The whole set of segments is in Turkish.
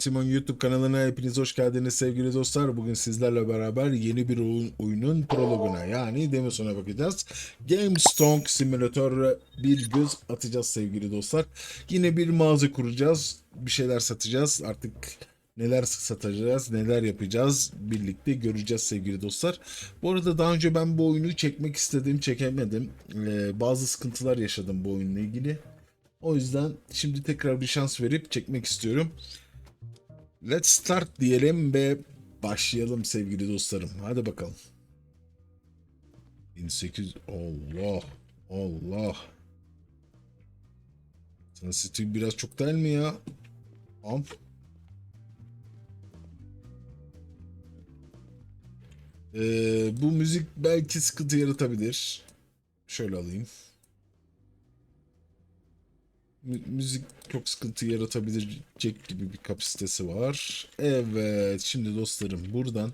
Simon YouTube kanalına hepiniz hoş geldiniz sevgili dostlar. Bugün sizlerle beraber yeni bir oyun, oyunun prologuna yani demosuna bakacağız. GameStone Simulator bir göz atacağız sevgili dostlar. Yine bir mağaza kuracağız. Bir şeyler satacağız. Artık neler satacağız, neler yapacağız birlikte göreceğiz sevgili dostlar. Bu arada daha önce ben bu oyunu çekmek istedim, çekemedim. Ee, bazı sıkıntılar yaşadım bu oyunla ilgili. O yüzden şimdi tekrar bir şans verip çekmek istiyorum. Let's start diyelim ve başlayalım sevgili dostlarım. Hadi bakalım. 1800 Allah Allah. Sensitive biraz çok değil mi ya? Tamam. Ee, bu müzik belki sıkıntı yaratabilir. Şöyle alayım. Mü- müzik çok sıkıntı yaratabilecek gibi bir kapasitesi var. Evet, şimdi dostlarım buradan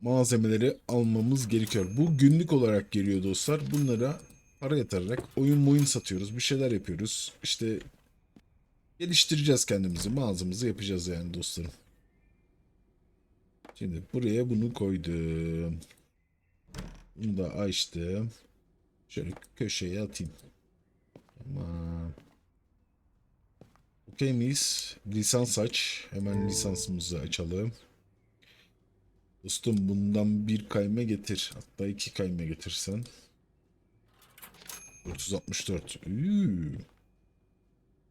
malzemeleri almamız gerekiyor. Bu günlük olarak geliyor dostlar. Bunlara para yatırarak oyun oyun satıyoruz. Bir şeyler yapıyoruz. İşte geliştireceğiz kendimizi. Mağazamızı yapacağız yani dostlarım. Şimdi buraya bunu koydum. Bunu da açtım. Şöyle köşeye atayım. Okey miyiz? Lisans aç. Hemen lisansımızı açalım. Dostum bundan bir kayme getir. Hatta iki kayme getirsen. 464. Üü.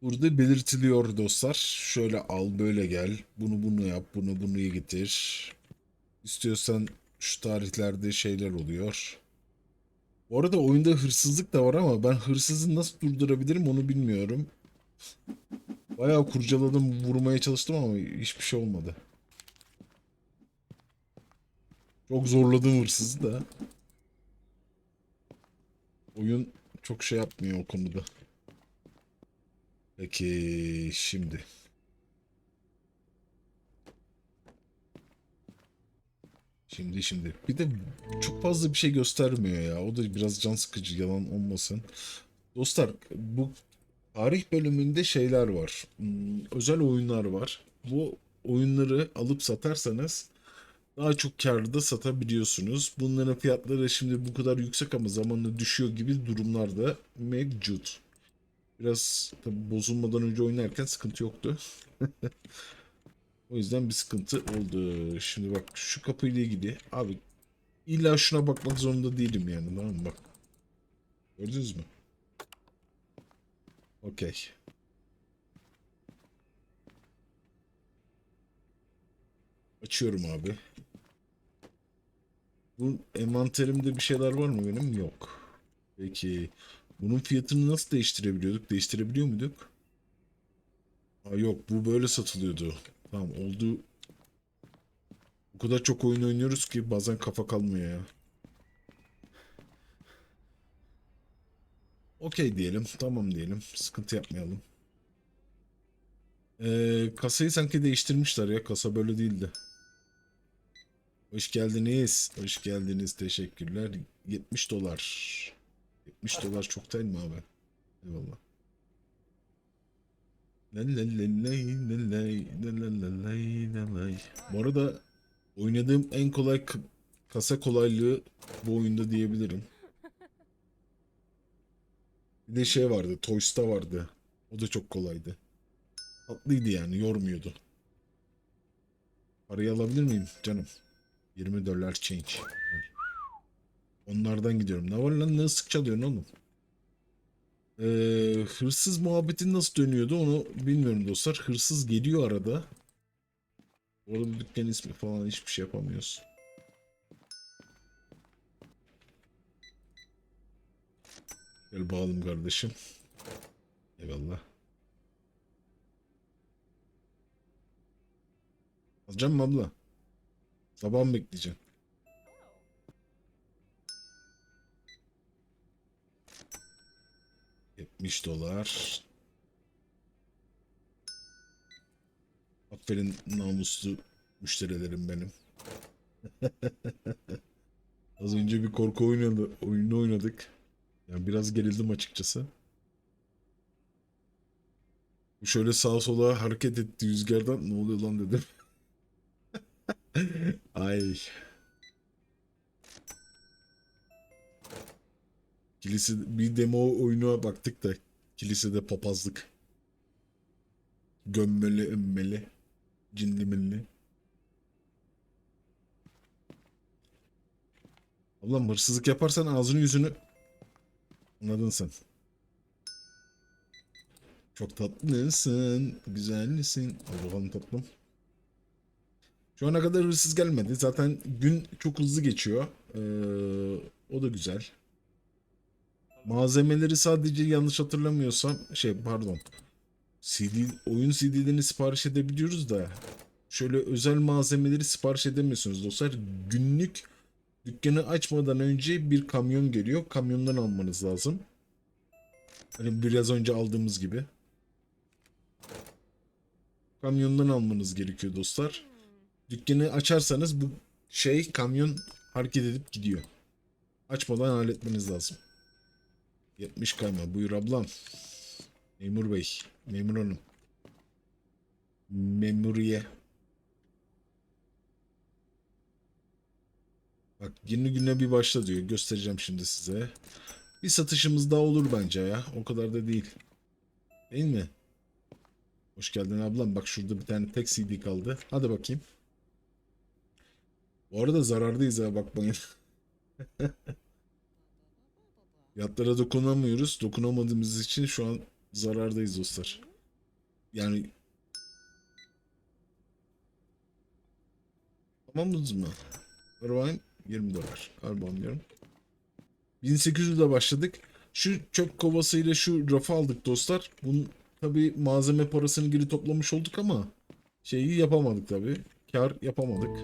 Burada belirtiliyor dostlar. Şöyle al böyle gel. Bunu bunu yap. Bunu bunu getir. İstiyorsan şu tarihlerde şeyler oluyor. Bu arada oyunda hırsızlık da var ama ben hırsızı nasıl durdurabilirim onu bilmiyorum. Bayağı kurcaladım, vurmaya çalıştım ama hiçbir şey olmadı. Çok zorladım hırsızı da. Oyun çok şey yapmıyor o konuda. Peki şimdi. Şimdi şimdi. Bir de çok fazla bir şey göstermiyor ya. O da biraz can sıkıcı yalan olmasın. Dostlar bu tarih bölümünde şeyler var. Hmm, özel oyunlar var. Bu oyunları alıp satarsanız daha çok karda satabiliyorsunuz. Bunların fiyatları şimdi bu kadar yüksek ama zamanla düşüyor gibi durumlar da mevcut. Biraz tabii bozulmadan önce oynarken sıkıntı yoktu. O yüzden bir sıkıntı oldu. Şimdi bak şu kapıyla ilgili. Abi illa şuna bakmak zorunda değilim yani. Tamam mı? Bak. Gördünüz mü? Okey. Açıyorum abi. Bu envanterimde bir şeyler var mı benim? Yok. Peki. Bunun fiyatını nasıl değiştirebiliyorduk? Değiştirebiliyor muyduk? Aa, yok bu böyle satılıyordu. Tamam oldu. O kadar çok oyun oynuyoruz ki bazen kafa kalmıyor ya. Okey diyelim. Tamam diyelim. Sıkıntı yapmayalım. Ee, kasayı sanki değiştirmişler ya. Kasa böyle değildi. Hoş geldiniz. Hoş geldiniz. Teşekkürler. 70 dolar. 70 dolar çok değil mi abi? Eyvallah. Bu arada oynadığım en kolay kasa kolaylığı bu oyunda diyebilirim. Bir de şey vardı, Toys'ta vardı. O da çok kolaydı. Tatlıydı yani, yormuyordu. Parayı alabilir miyim canım? 20 dolar change. Onlardan gidiyorum. Ne var lan? Ne sık çalıyorsun oğlum? Ee, hırsız muhabbeti nasıl dönüyordu onu bilmiyorum dostlar. Hırsız geliyor arada. Orada dükkan ismi falan hiçbir şey yapamıyoruz. Gel bağlım kardeşim. Eyvallah. Alacağım mı abla? Sabah mı bekleyeceğim? 70 dolar. Aferin namuslu müşterilerim benim. Az önce bir korku oynadı, oyunu oynadık. Yani biraz gerildim açıkçası. Şöyle sağa sola hareket etti rüzgardan. Ne oluyor lan dedim. Ay. Kilise bir demo oyununa baktık da kilisede papazlık. Gömmeli ömmeli. Cinli milli. Ablam hırsızlık yaparsan ağzını yüzünü anladın sen. Çok tatlısın, güzelsin. Al bakalım tatlım. Şu ana kadar hırsız gelmedi. Zaten gün çok hızlı geçiyor. Ee, o da güzel. Malzemeleri sadece yanlış hatırlamıyorsam şey pardon. CD oyun CD'lerini sipariş edebiliyoruz da şöyle özel malzemeleri sipariş edemiyorsunuz dostlar. Günlük dükkanı açmadan önce bir kamyon geliyor. Kamyondan almanız lazım. Hani biraz önce aldığımız gibi. Kamyondan almanız gerekiyor dostlar. Dükkanı açarsanız bu şey kamyon hareket edip gidiyor. Açmadan halletmeniz lazım. 70 kayma. Buyur ablam. Memur bey. Memur hanım. Memuriye. Bak yeni güne bir başla diyor. Göstereceğim şimdi size. Bir satışımız daha olur bence ya. O kadar da değil. Değil mi? Hoş geldin ablam. Bak şurada bir tane tek CD kaldı. Hadi bakayım. Bu arada zarardayız ha bakmayın. Fiyatlara dokunamıyoruz. Dokunamadığımız için şu an zarardayız dostlar. Yani Tamamız mı? Irvine 20 dolar. Karbon diyorum. 1800 ile başladık. Şu çöp kovasıyla şu rafı aldık dostlar. Bunun tabi malzeme parasını geri toplamış olduk ama şeyi yapamadık tabi. Kar yapamadık.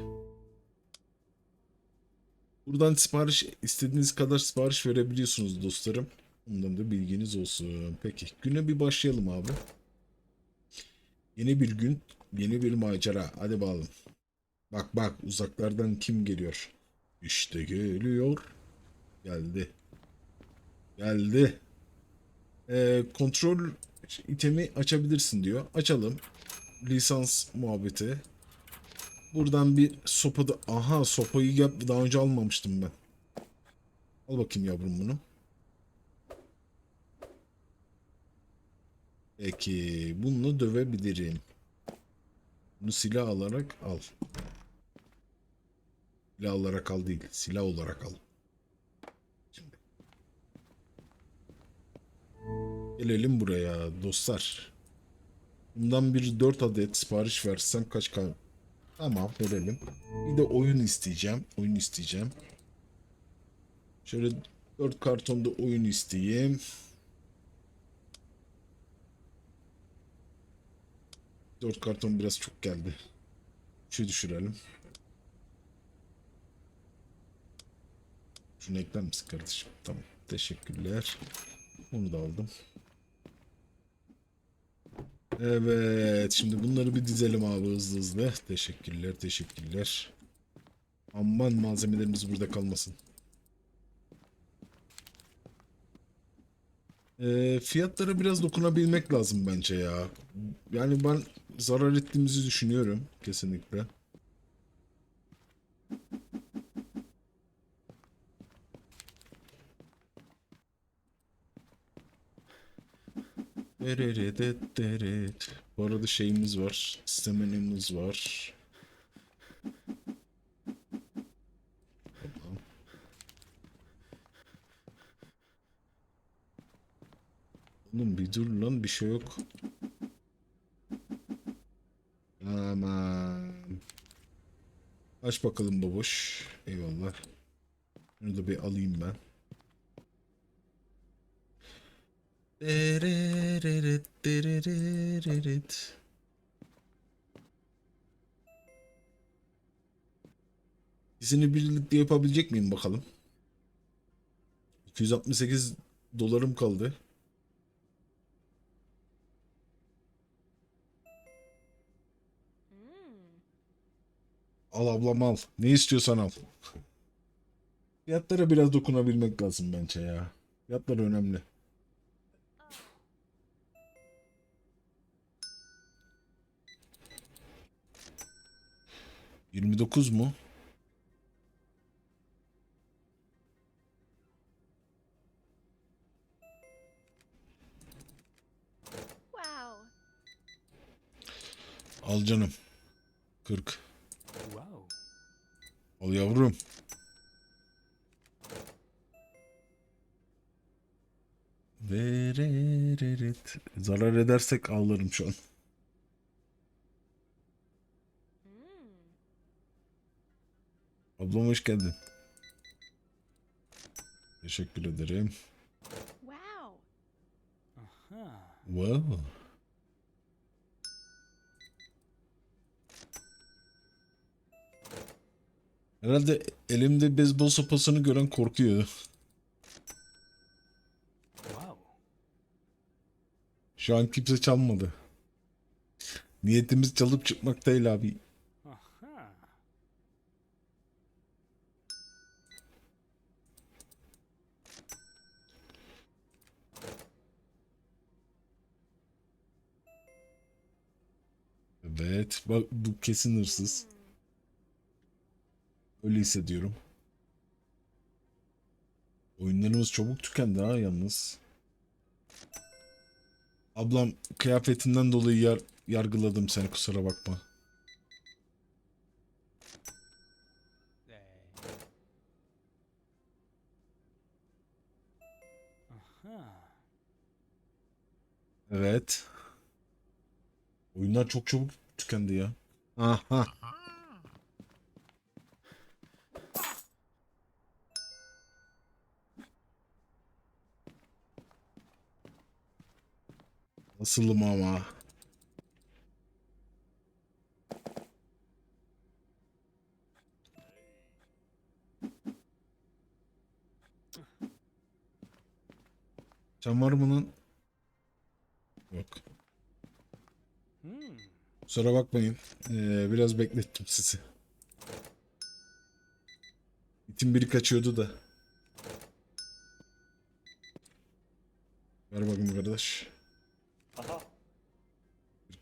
Buradan sipariş istediğiniz kadar sipariş verebiliyorsunuz dostlarım. Bundan da bilginiz olsun. Peki güne bir başlayalım abi. Yeni bir gün, yeni bir macera. Hadi bakalım. Bak bak uzaklardan kim geliyor? İşte geliyor. Geldi. Geldi. Ee, kontrol itemi açabilirsin diyor. Açalım. Lisans muhabbeti. Buradan bir sopa da... Aha sopayı yap daha önce almamıştım ben. Al bakayım yavrum bunu. Peki bununla dövebilirim. Bunu silah alarak al. Silah olarak al değil. Silah olarak al. Şimdi. Gelelim buraya dostlar. Bundan bir 4 adet sipariş versem kaç kal? Tamam verelim. Bir de oyun isteyeceğim. Oyun isteyeceğim. Şöyle 4 kartonda oyun isteyeyim. Dört karton biraz çok geldi. Şu düşürelim. Şunu ekler misin kardeşim? Tamam. Teşekkürler. Bunu da aldım. Evet. Şimdi bunları bir dizelim abi hızlı hızlı. Teşekkürler. Teşekkürler. Aman malzemelerimiz burada kalmasın. Ee, fiyatlara biraz dokunabilmek lazım bence ya. Yani ben zarar ettiğimizi düşünüyorum kesinlikle. Bu arada şeyimiz var. Staminamız var. Tamam. Oğlum bir dur lan bir şey yok. Aman. Aç bakalım baboş. Eyvallah. Bunu da bir alayım ben. Derereret, derereret. İkisini birlikte yapabilecek miyim bakalım. 268 dolarım kaldı. Al ablam al. Ne istiyorsan al. Fiyatlara biraz dokunabilmek lazım bence ya. Fiyatlar önemli. 29 mu? Wow. Al canım. 40. Wow. Al yavrum. Vereret. Zarar edersek ağlarım şu an. Ablam hoş geldin. Teşekkür ederim. Wow. Aha. Wow. Herhalde elimde beyzbol sopasını gören korkuyor. Wow. Şu an kimse çalmadı. Niyetimiz çalıp çıkmak değil abi. Kesin hırsız. Öyle hissediyorum. Oyunlarımız çabuk tükendi ha yalnız. Ablam kıyafetinden dolayı yar- yargıladım seni kusura bakma. Evet. Oyunlar çok çabuk tükendi ya. Aha. Nasılım ama? Sen var mı lan? Yok. Hmm. Kusura bakmayın. Ee, biraz beklettim sizi. İtin biri kaçıyordu da. Ver bakayım kardeş. Aha.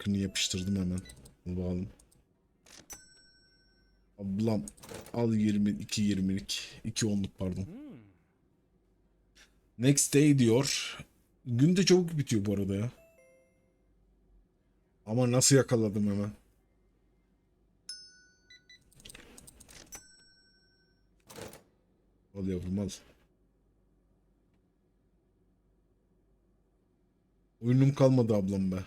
Yapıştırdım hemen. Bunu bağladım. Ablam al 22 20'lik. 2 onluk pardon. Hmm. Next day diyor. Gün de çabuk bitiyor bu arada ya. Ama nasıl yakaladım hemen. Al yavrum. Oyunum kalmadı ablam be.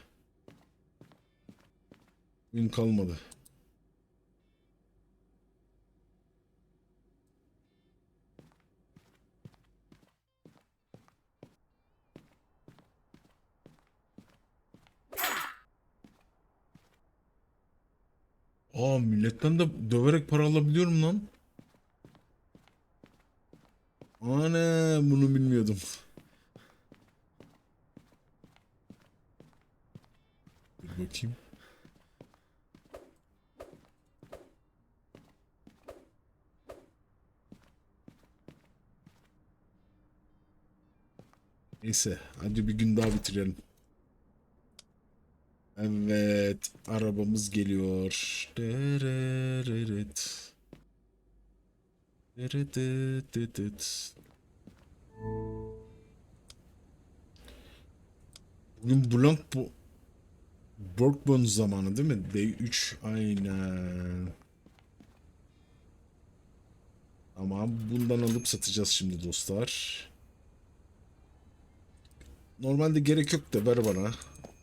Oyun kalmadı. Aa milletten de döverek para alabiliyorum lan. Ana bunu bilmiyordum. Bir bakayım. Neyse hadi bir gün daha bitirelim. Evet, arabamız geliyor. Bugün Blank bu Workbone zamanı değil mi? D3 aynen. Tamam bundan alıp satacağız şimdi dostlar. Normalde gerek yok da ver bana.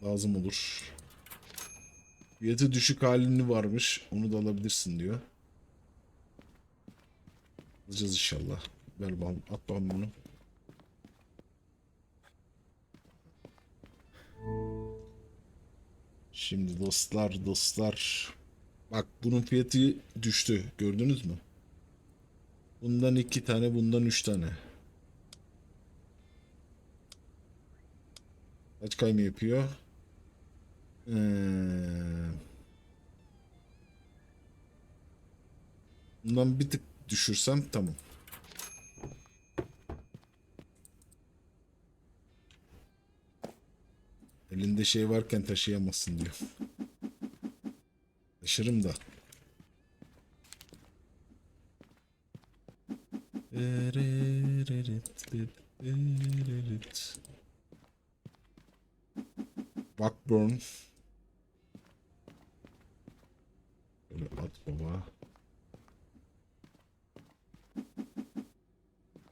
Lazım olur. Fiyatı düşük halini varmış. Onu da alabilirsin diyor. Alacağız inşallah. Ver bana, at bana bunu. Şimdi dostlar dostlar. Bak bunun fiyatı düştü. Gördünüz mü? Bundan iki tane, bundan üç tane. Kaç kayma yapıyor? Ee, bundan bir tık düşürsem tamam. Elinde şey varken taşıyamazsın diyor. Taşırım da. Backburn. Böyle at baba.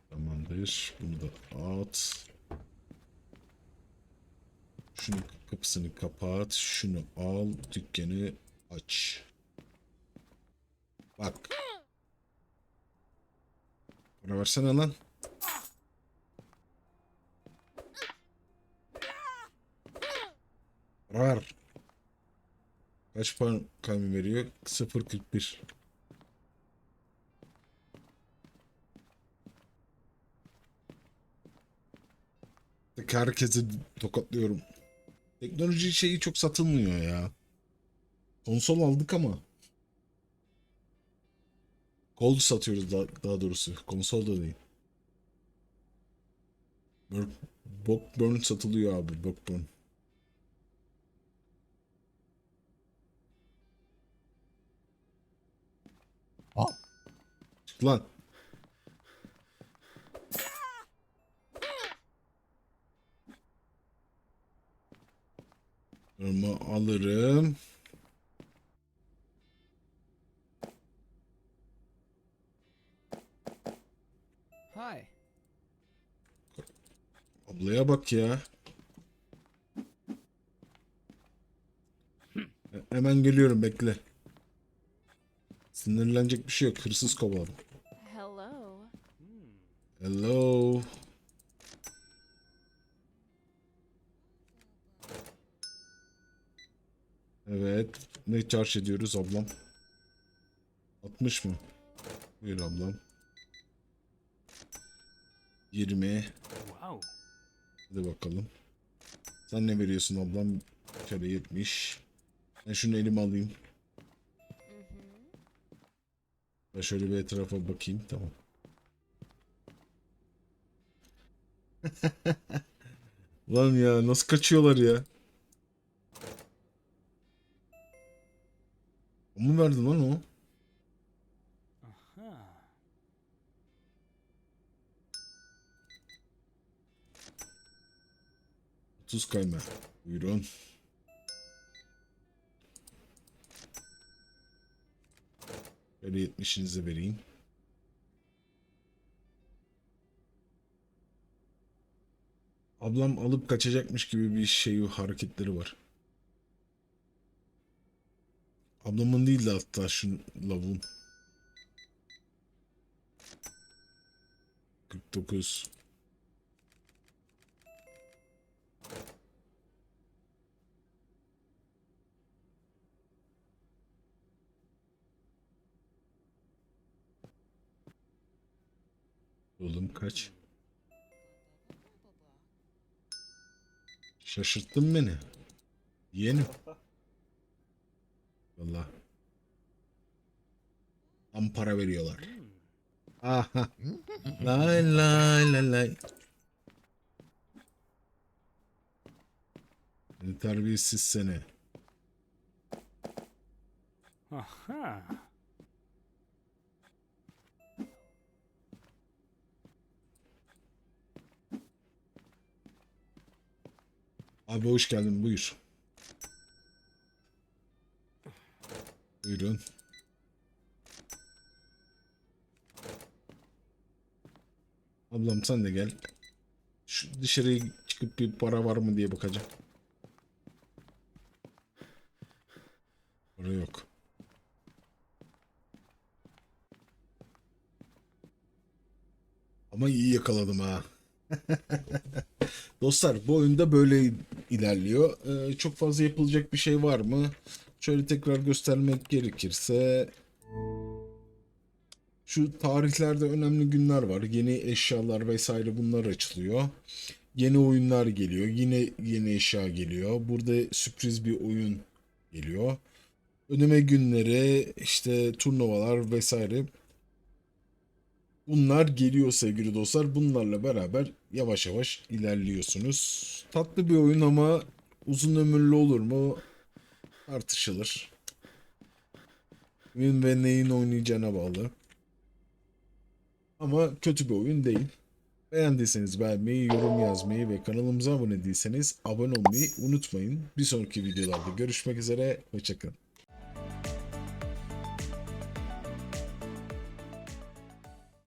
Tamamdır. Bunu da at. Şunu kapısını kapat. Şunu al. Dükkanı aç. Bak. Para versene lan. Para ver. Kaç puan kaybı veriyor? 0.41. Tek Herkesi tokatlıyorum. Teknoloji şeyi çok satılmıyor ya. Konsol aldık ama. Gold satıyoruz daha, daha doğrusu. Konsol da değil. Bur- Bockburn satılıyor abi. Bockburn. Çık lan. Ama alırım. Hi. Ablaya bak ya. E- Hemen geliyorum bekle. Sinirlenecek bir şey yok. Hırsız kovaladım. Hello. Evet. Ne charge ediyoruz ablam? 60 mı? Buyur ablam. 20. Wow. Hadi bakalım. Sen ne veriyorsun ablam? Şöyle 70. Ben şunu elime alayım. Ben şöyle bir etrafa bakayım. Tamam. Lan ya nasıl kaçıyorlar ya? O mu verdi lan o? Aha. Tuz kayma. Buyurun. Böyle 70'inizi vereyim. Ablam alıp kaçacakmış gibi bir şey hareketleri var. Ablamın değil de hatta şu lavuğun. 49. Oğlum kaç? Şaşırttın beni. Yeğenim. Valla. Tam para veriyorlar. Aha. Lay lay lay lay. Ne terbiyesiz seni. Aha. Abi hoş geldin buyur. Buyurun. Ablam sen de gel. Şu dışarıya çıkıp bir para var mı diye bakacağım. Para yok. Ama iyi yakaladım ha. Dostlar bu oyunda böyle ilerliyor. Ee, çok fazla yapılacak bir şey var mı? Şöyle tekrar göstermek gerekirse şu tarihlerde önemli günler var. Yeni eşyalar vesaire bunlar açılıyor. Yeni oyunlar geliyor. Yine yeni eşya geliyor. Burada sürpriz bir oyun geliyor. Öneme günleri, işte turnuvalar vesaire. Bunlar geliyor sevgili dostlar. Bunlarla beraber yavaş yavaş ilerliyorsunuz. Tatlı bir oyun ama uzun ömürlü olur mu? Tartışılır. Kimin ve neyin oynayacağına bağlı. Ama kötü bir oyun değil. Beğendiyseniz beğenmeyi, yorum yazmayı ve kanalımıza abone değilseniz abone olmayı unutmayın. Bir sonraki videolarda görüşmek üzere. Hoşçakalın.